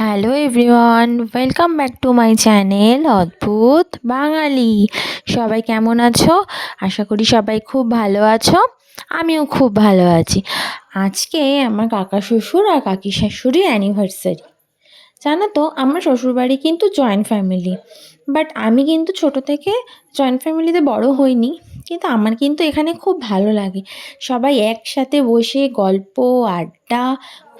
Hello everyone welcome back to my channel Adbhut Bangali. সবাই কেমন আছো? আশা করি সবাই খুব ভালো আছো, আমিও খুব ভালো আছি। আজকে আমার কাকা শ্বশুর আর কাকি শাশুড়ি অ্যানিভার্সারি জানো তো, আমার শ্বশুরবাড়ি কিন্তু জয়েন্ট ফ্যামিলি বাট আমি কিন্তু ছোট থেকে জয়েন্ট ফ্যামিলিতে বড় হইনি, কিন্তু আমার কিন্তু এখানে খুব ভালো লাগে। সবাই একসাথে বসে গল্প, আড্ডা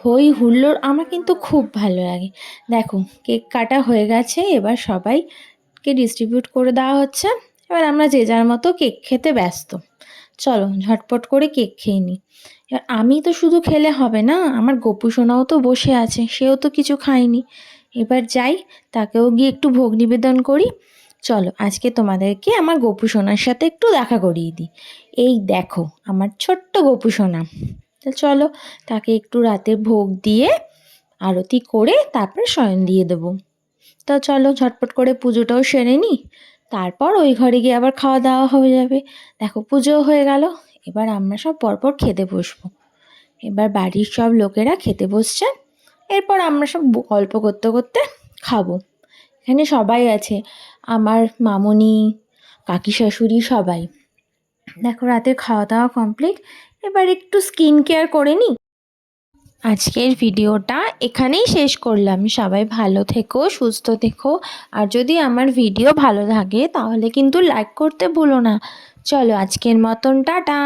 হই হুল্লোড়, আমার কিন্তু খুব ভালো লাগে। দেখো, কেক কাটা হয়ে গেছে, এবার সবাইকে ডিস্ট্রিবিউট করে দেওয়া হচ্ছে। এবার আমরা যে যার মতো কেক খেতে ব্যস্ত। চলো, ঝটপট করে কেক খেয়ে নিই এবার আমি তো শুধু খেলে হবে না, আমার গোপু সোনাও তো বসে আছে, সেও তো কিছু খায়নি। এবার যাই, তাকেও গিয়ে একটু ভোগ নিবেদন করি। চলো, আজকে তোমাদেরকে আমার গোপু সোনার সাথে একটু দেখা করিয়ে দিই। এই দেখো, আমার ছোট্ট গোপু সোনা। তো চলো তাকে একটু রাতে ভোগ দিয়ে আরতি করে তারপরে শয়ন দিয়ে দেবো। তো চলো ঝটপট করে পুজোটাও সেরে নিই তারপর ওই ঘরে গিয়ে আবার খাওয়া দাওয়া হয়ে যাবে। দেখো পুজোও হয়ে গেল, এবার আমরা সব পরপর খেতে বসবো। এবার বাড়ির সব লোকেরা খেতে বসছে, এরপর আমরা সব গল্প করতে করতে খাব। এখানে সবাই আছে, আমার মামনি, কাকি শাশুড়ি সবাই। দেখো রাতে খাওয়া দাওয়া কমপ্লিট এবার একটু স্কিন কেয়ার করে নিই আজকের ভিডিওটা এখানেই শেষ করলাম। সবাই ভালো থেকো, সুস্থ থেকো। আর যদি আমার ভিডিও ভালো লাগে তাহলে কিন্তু লাইক করতে ভুলো না। চলো আজকের মতন, টাটা।